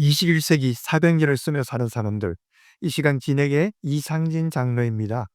21세기 400년을 쓰며 사는 사람들. 이 시간 진행의 이상진 장로입니다.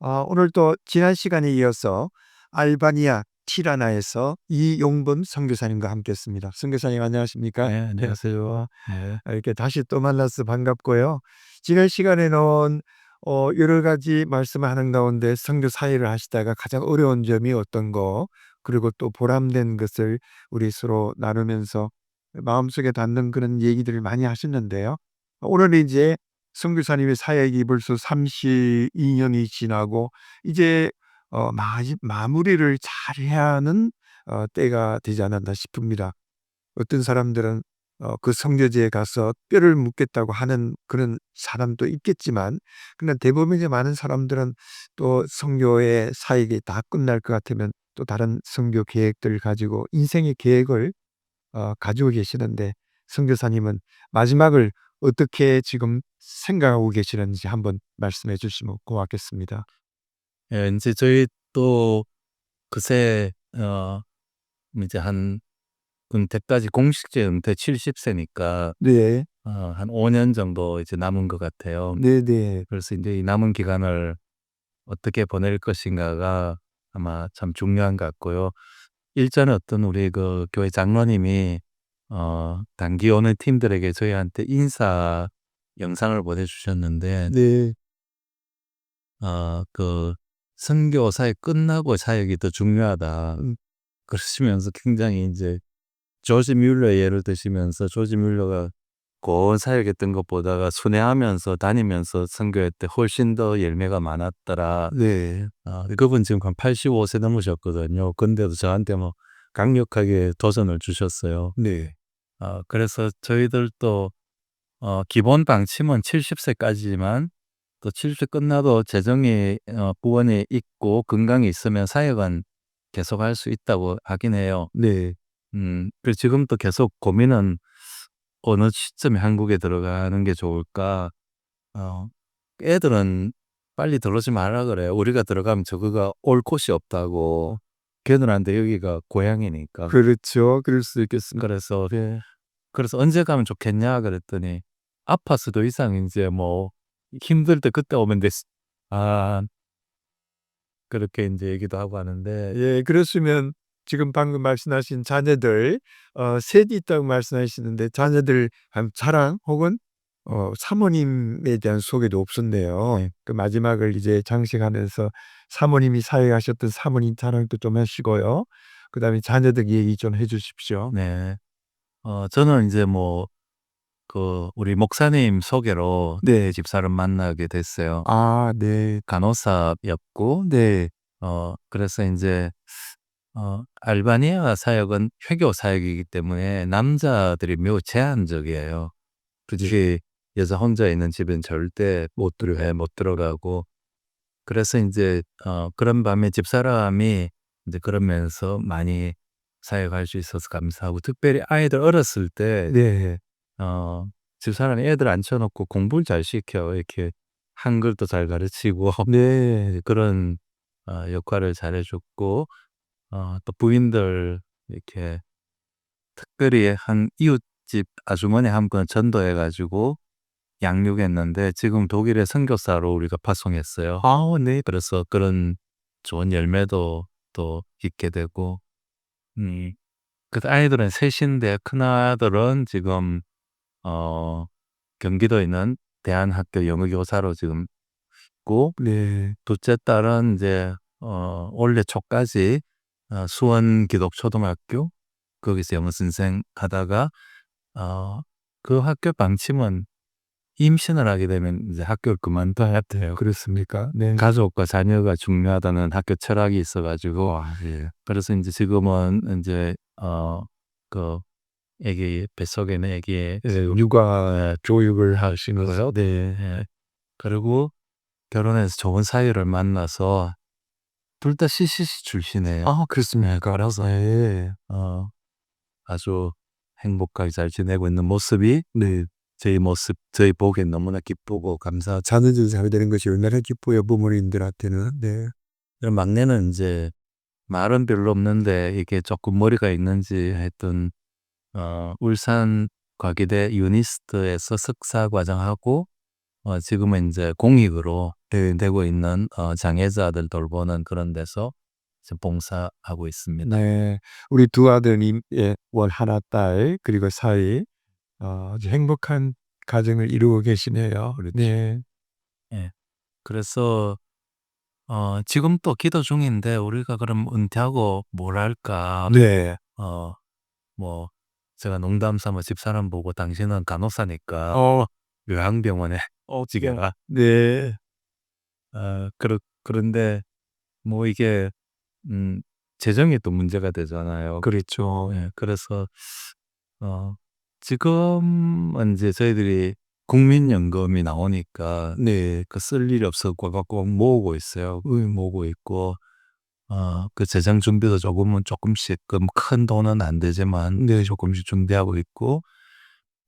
아, 오늘 또 지난 시간에 이어서 알바니아 티라나에서 이용범 선교사님과 함께했습니다. 선교사님 안녕하십니까? 네, 안녕하세요. 네. 아, 이렇게 다시 또 만나서 반갑고요. 지난 시간에는 어, 여러 가지 말씀하는 가운데 선교 사회를 하시다가 가장 어려운 점이 어떤 거, 그리고 또 보람된 것을 우리 서로 나누면서 마음속에 닿는 그런 얘기들을 많이 하셨는데요. 오늘은 이제 선교사님의 사역이 벌써 32년이 지나고 이제 어, 마, 마무리를 잘 해야 하는 어, 때가 되지 않았나 싶습니다. 어떤 사람들은 어, 그 성교지에 가서 뼈를 묻겠다고 하는 그런 사람도 있겠지만, 그러나 대부분의 많은 사람들은 또 성교의 사역이 다 끝날 것 같으면 또 다른 성교 계획들을 가지고 인생의 계획을 어, 가지고 계시는데, 선교사님은 마지막을 어떻게 지금 생각하고 계시는지 한번 말씀해 주시면 고맙겠습니다. 예, 이제 저희 또 그새 어 이제 한 은퇴까지 공식제 은퇴 70세니까 네, 어, 한 5년 정도 이제 남은 것 같아요. 네, 네, 그래서 이제 이 남은 기간을 어떻게 보낼 것인가가 아마 참 중요한 것 같고요. 일전에 어떤 우리 그 교회 장로님이 어 단기 오는 팀들에게 저희한테 인사 영상을 보내주셨는데 네, 어, 그 선교 사역 끝나고 사역이 더 중요하다. 음. 그러시면서 굉장히 이제 조지 뮬러의 예를 드시면서 조지 뮬러가 고온 사역했던 것보다가 순회하면서 다니면서 선교할 때 훨씬 더 열매가 많았더라. 네, 아, 그분 지금 한 85세 넘으셨거든요. 근데도 저한테 뭐 강력하게 도전을 주셨어요. 네, 어, 그래서 저희들도 어, 기본 방침은 70세까지지만 또 70세 끝나도 재정이 어, 구원이 있고 건강이 있으면 사역은 계속할 수 있다고 하긴 해요. 네, 음, 그래서 지금 또 계속 고민은 어느 시점에 한국에 들어가는 게 좋을까? 어, 애들은 빨리 들어오지 말라 그래요. 우리가 들어가면 저거가 올 곳이 없다고. 걔들한테 여기가 고향이니까. 그렇죠. 그럴 수 있겠습니다. 그래서 그래서 언제 가면 좋겠냐 그랬더니 아파서 더 이상 이제 뭐 힘들 때 그때 오면 됐. 아 그렇게 이제 얘기도 하고 하는데 예, 그렇으면 지금 방금 말씀하신 자녀들 어, 셋이 있다고 말씀하시는데 자녀들 한 자랑 혹은 어, 사모님에 대한 소개도 없었네요. 그 마지막을 이제 장식하면서 사모님이 사회하셨던 사모님 자랑도 좀 하시고요. 그 다음에 자녀들 얘기 좀 해주십시오. 네. 어 저는 이제 뭐 그 우리 목사님 소개로 네. 집사를 만나게 됐어요. 아, 네, 간호사였고 네, 어 그래서 인제 어 알바니아 사역은 회교 사역이기 때문에 남자들이 매우 제한적이에요. 특히 여자 혼자 있는 집은 절대 못 들어 예못 들어가고 그래서 인제 어 그런 밤에 집사람이 인제 그러면서 많이 사역할 수 있어서 감사하고 특별히 아이들 어렸을 때 네, 어 집사람이 애들 앉혀 놓고 공부를 잘 시켜요. 이렇게 한글도 잘 가르치고 네, 그런 어 역할을 잘해 줬고 어 또 부인들 이렇게 특별히 한 이웃집 아주머니 한분 전도해 가지고 양육했는데 지금 독일에 선교사로 우리가 파송했어요. 아, 네, 그래서 그런 좋은 열매도 또 있게 되고 음그 아이들은 셋인데 큰아들은 지금 어 경기도에 있는 대한학교 영어 교사로 지금 있고 네, 둘째 딸은 이제 어 올해 초까지 어 수원 기독 초등학교 거기서 영어 선생 하다가 어 그 학교 방침은 임신을 하게 되면 이제 학교를 그만둬야 돼요. 그렇습니까? 네. 가족과 자녀가 중요하다는 학교 철학이 있어 가지고 아, 예. 그래서 인제 지금은 인제 어그 애기 뱃속에 있는 애기의 예, 육아 교육을 하시는 거요? 네. 예. 그리고 결혼해서 좋은 사위를 만나서 둘 다 CCC 출신이에요. 아, 그렇습니까? 그래서 예. 어 아주 행복하게 잘 지내고 있는 모습이 네. 저희 모습 저희 보기엔 너무나 기쁘고 감사 자녀들 잘 되는 것이 얼마나 기뻐요, 부모님들한테는. 네. 그럼 막내는 인제 말은 별로 없는데 이게 쪼끔 머리가 있는지 하여튼 어 울산 과기대 유니스트에서 석사 과정하고 어 지금은 인제 공익으로 네. 되고 있는 어 장애자들 돌보는 그런 데서 지금 봉사하고 있습니다. 네. 우리 두 아드님 예원 하나 딸 그리고 사위 어 아주 행복한 가정을 이루고 계시네요. 그렇죠. 네. 예. 그래서 어 지금 또 기도 중인데 우리가 그럼 은퇴하고 뭘 할까? 네. 어 뭐 제가 농담 삼아 집사람 보고 "당신은 간호사니까 어. 요양병원에 오지게라." 네. 어 그렇 그런데 뭐 이게 음 재정이 또 문제가 되잖아요. 그렇죠. 예. 그래서 어 지금은 인제 저희들이 국민연금이 나오니까 네. 그 쓸 일이 없어서 꽉꽉꽉 모으고 있어요. 의 모으고 있고 어 그 재정 준비도 조금은 쪼끔씩 그뭐큰 돈은 안 되지만 네. 조금씩 준비하고 있고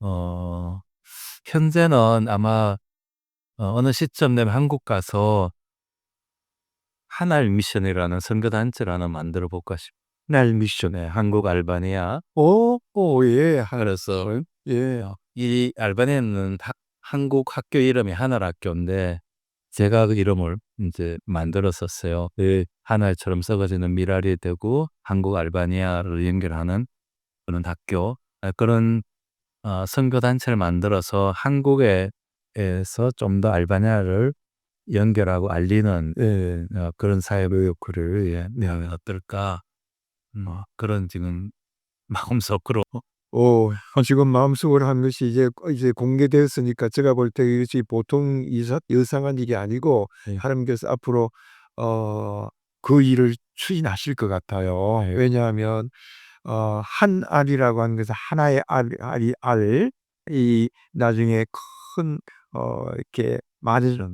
어 현재는 아마 어 어느 시점 되면 한국 가서 하나일 미션이라는 선교 단체를 하나 만들어 볼까 싶날 미션. 네. 한국 알바니아. 오. 오 예. 그래서 예. 어이 알바니아는 학 한국 학교 이름이 하늘 학교인데 제가 그 이름을 인제 만들었었어요. 그 하늘처럼 썩어지는 미랄이 되고 한국 알바니아를 연결하는 그런 학교 아 그런 어 선교 단체를 만들어서 한국에 에서 좀 더 알바니아를 연결하고 알리는 예. 어 그런 사회부 요구를 예 내면 어떨까? 뭐 그런 지금 마음속으로 오. 지금 마음속으로 한 것이 이제 어 이제 공개되었으니까 제가 볼 때 이것이 보통 이사 이상한 일이 아니고 네. 하나님께서 앞으로 어 그 일을 추진하실 것 같아요. 네. 왜냐하면 어 한 알이라고 하는 것은 하나의 알 알이 알 이 나중에 큰 어 이렇게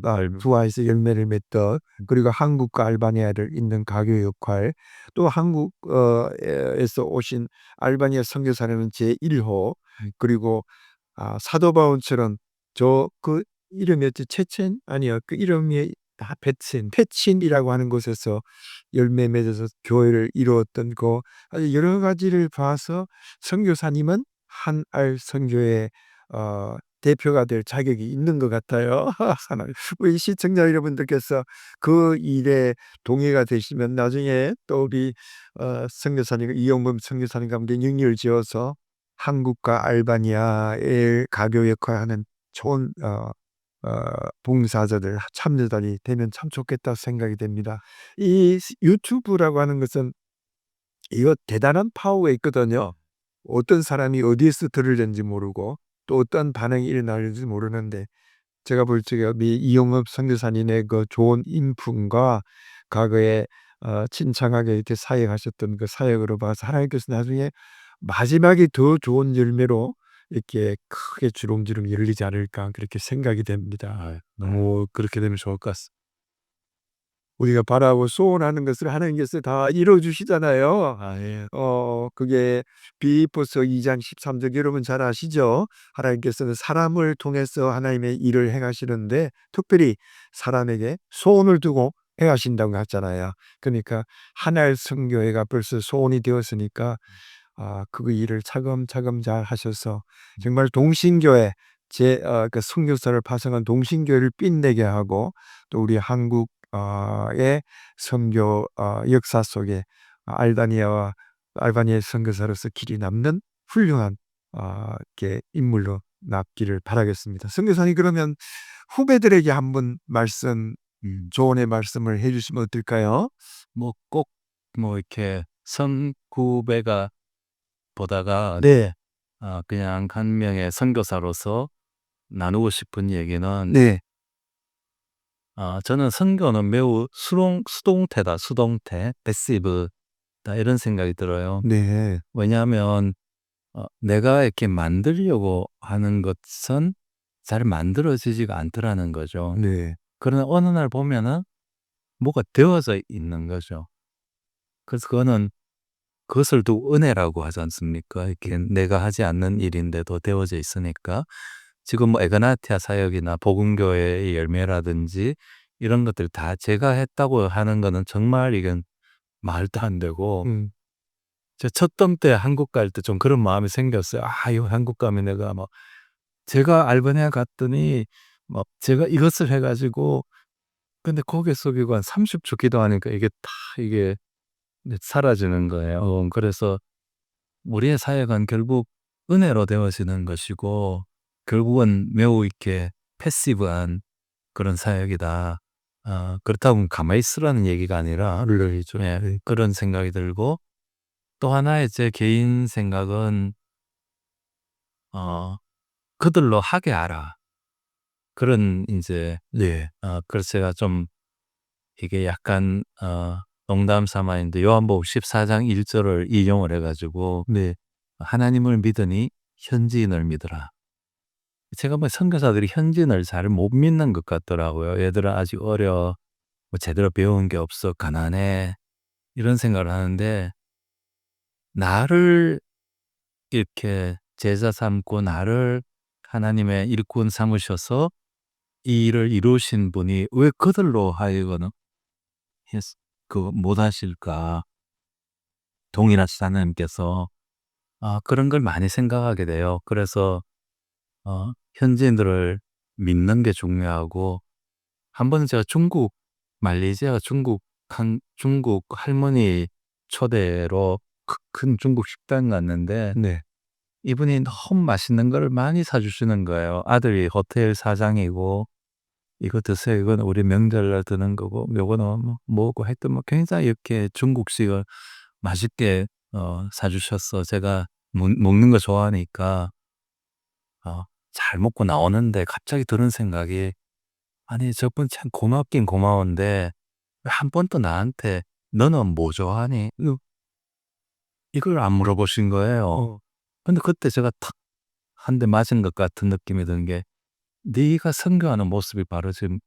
알 부화해서 열매를 맺던 그리고 한국과 알바니아를 잇는 가교 역할 또 한국 어 에 에서 오신 알바니아 선교사님은 제1 호 그리고 아 사도 바울처럼 저 그 이름이었지 체첸? 아니요. 그 이름이 아 베친 패친이라고 하는 곳에서 열매 맺어서 교회를 이루었던 그 아주 여러 가지를 봐서 선교사님은 한알 선교의 어 대표가 될 자격이 있는 것 같아요. 우리 시청자 여러분들께서 그 일에 동의가 되시면 나중에 또 우리 어 선교사님 이용범 선교사님과 함께 능력을 지어서 한국과 알바니아의 가교 역할하는 좋은 어 어 봉사자들 참여자들이 되면 참 좋겠다 생각이 됩니다. 이스 유튜브라고 하는 것은 이거 대단한 파워가 있거든요. 어떤 사람이 어디에서 들으는지 모르고 또 어떤 반응이 일어날지 모르는데 제가 볼 적에 미 이용업 선교사님의 그 좋은 인품과 과거에 어 친창하게 이렇게 사역하셨던 그 사역으로 봐서 하나님께서 나중에 마지막에 더 좋은 열매로 이렇게 크게 주렁주렁 열리지 않을까 그렇게 생각이 됩니다. 아유 너무 그렇게 되면 좋을 것 같습 우리가 바라고 소원하는 것을 하나님께서 다 이루어 주시잖아요. 아 예. 어 그게 빌립보서 2장 13절 여러분 잘 아시죠? 하나님께서는 사람을 통해서 하나님의 일을 행하시는데 특별히 사람에게 소원을 두고 행하신다고 했잖아요. 그러니까 하나의 선교회가 벌써 소원이 되었으니까 아 그 일을 차근차근 잘 하셔서 정말 동신교회 제 어그 선교사를 파송한 동신교회를 빛내게 하고 또 우리 한국 어의 선교 어 역사 속에 알바니아와 알바니아의 선교사로서 길이 남는 훌륭한 어 이렇게 인물로 남기를 바라겠습니다. 선교사님 그러면 후배들에게 한번 말씀 음. 조언의 말씀을 해 주시면 어떨까요? 뭐 꼭 뭐 이렇게 선후배가 보다가 네. 아 그냥 한 명의 선교사로서 나누고 싶은 얘기는 네. 아 저는 '선교는 매우 수동 수동태다. 수동태. 패시브 다.' 이런 생각이 들어요. 네. 왜냐하면 어 내가 이렇게 만들려고 하는 것은 잘 만들어지지가 않더라는 거죠. 네. 그러나 어느 날 보면은 뭐가 되어져 있는 거죠. 그래서 그거는 그것을 두고 은혜라고 하지 않습니까? 이렇게 내가 하지 않는 일인데도 되어져 있으니까. 지금 뭐 에그나티아 사역이나 복음교회의 열매라든지 이런 것들 다 제가 했다고 하는 거는 정말 이건 말도 안 되고 음. 제 첫덤 때 한국 갈 때 좀 그런 마음이 생겼어요. '아 이거 한국 가면 내가 뭐' 제가 알바니아 갔더니 뭐 제가 이것을 해 가지고 근데 고개 숙이고 한 30초 기도하니까 이게 다 이게 네 사라지는 거예요. 어 그래서 우리의 사역은 결국 은혜로 되어지는 것이고 결국은 매우 이렇게 패시브한 그런 사역이다. 아 그렇다고 가만히 있으라는 얘기가 아니라 물론이죠. 예 그런 생각이 들고 또 하나의 제 개인 생각은 어 '그들로 하게 하라.' 그런 인제 네. 어 그래서 제가 좀 이게 약간 어 농담 삼아 인제 요한복음 14 장 1 절을 인용을 해 가지고 네. "하나님을 믿으니 현지인을 믿으라." 제가 뭐 선교사들이 현지인을 잘 못 믿는 것 같더라고요. "얘들아 아직 어려. 뭐 제대로 배운 게 없어. 가난해." 이런 생각을 하는데 나를 이렇게 제자 삼고 나를 하나님의 일꾼 삼으셔서 이 일을 이루신 분이 왜 그들로 하여금 했그 못하실까. 동일하신 하나님께서 아 그런 걸 많이 생각하게 돼요. 그래서 어 현지인들을 믿는 게 중요하고 한 번은 제가 중국 말레이시아 중국 한 중국 할머니 초대로 크 큰 중국 식당 갔는데 네. 이분이 너무 맛있는 거를 많이 사 주시는 거예요. 아들이 호텔 사장이고 "이거 드세요. 이거는 우리 명절날 드는 거고 요거는 뭐 뭐고." 하여튼 뭐 굉장히 이렇게 중국식을 맛있게 어 사 주셔서 제가 먹 먹는 거 좋아하니까 어 잘 먹고 나오는데 갑자기 드는 생각이 '아니 저분 참 고맙긴 고마운데 왜한 번도 나한테 "너는 뭐 좋아하니?" 이거 이걸 안 물어보신 거예요. 어. 근데 그때 제가 탁 한 대 맞은 것 같은 느낌이 든게 '네가 선교하는 모습이 바로 지금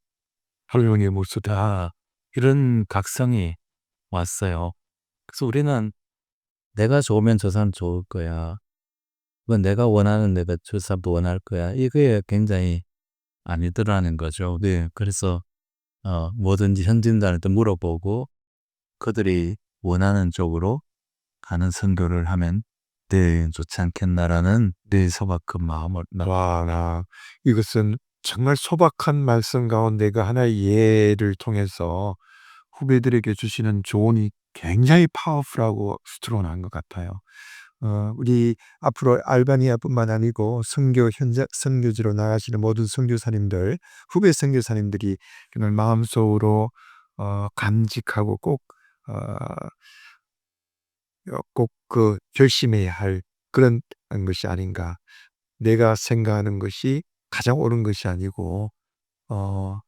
할머니의 모습이다. 다 이런 각성이 왔어요. 그래서 우리는 '내가 좋으면 저 사람 좋을 거야. 그건 내가 원하는 내가 저 사람도 원할 거야.' 이게 굉장히 아니더라는 거죠. 네. 그래서 어 뭐든지 현지인들한테 물어보고 그들이 원하는 쪽으로 가는 선교를 하면 네 좋지 않겠나라는 네 소박한 마음을 나와나 이것은 정말 소박한 말씀 가운데가 하나의 예를 통해서 후배들에게 주시는 조언이 굉장히 파워풀하고 스트롱한 것 같아요. 어 우리 앞으로 알바니아뿐만 아니고 선교 현장 선교지로 나가시는 모든 선교사님들, 후배 선교사님들이 정말 마음속으로 어 간직하고 꼭어어꼭그 결심해야 할 그런 것이 아닌가. 내가 생각하는 것이 가장 옳은 것이 아니고 어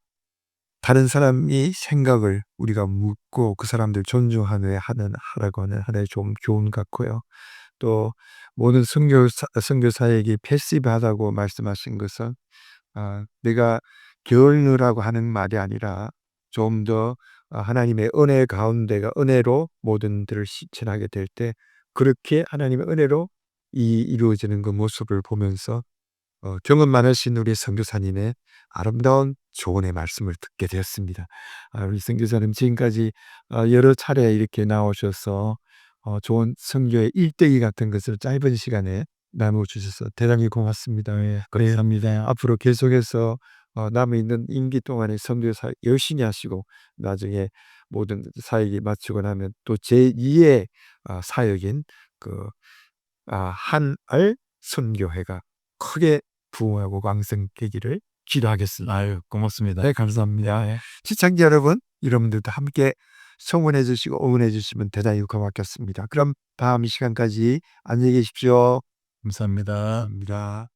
다른 사람이 생각을 우리가 묻고 그 사람들 존중하는 하는 하라고 하는 하나의 좀 교훈 같고요. 또 모든 선교사 선교사에게 패시브하다고 말씀하신 것은 아 내가 게을르라고 하는 말이 아니라 좀더아 하나님의 은혜 가운데가 은혜로 모든 들을 실천하게 될 때 그렇게 하나님의 은혜로 이 이루어지는 그 모습을 보면서 어 경험 많으신 우리 선교사님의 아름다운 조언의 말씀을 듣게 되었습니다. 아 우리 선교사님 지금까지 어 여러 차례 이렇게 나오셔서 어 좋은 선교의 일대기 같은 것을 짧은 시간에 나누어 주셔서 대단히 고맙습니다. 예. 감사합니다. 앞으로 계속해서 어 남아 있는 임기 동안에 선교사 열심히 하시고 나중에 모든 사역이 마치고 나면 또 제2의 아 사역인 그 아 한알 선교회가 크게 부흥하고 왕성되기를 기도하겠습니다. 아유 고맙습니다. 네 감사합니다. 예. 시청자 여러분, 여러분들도 함께 성원해 주시고 응원해 주시면 대단히 고맙겠습니다. 그럼 다음 이 시간까지 안녕히 계십시오. 감사합니다. 감사합니다.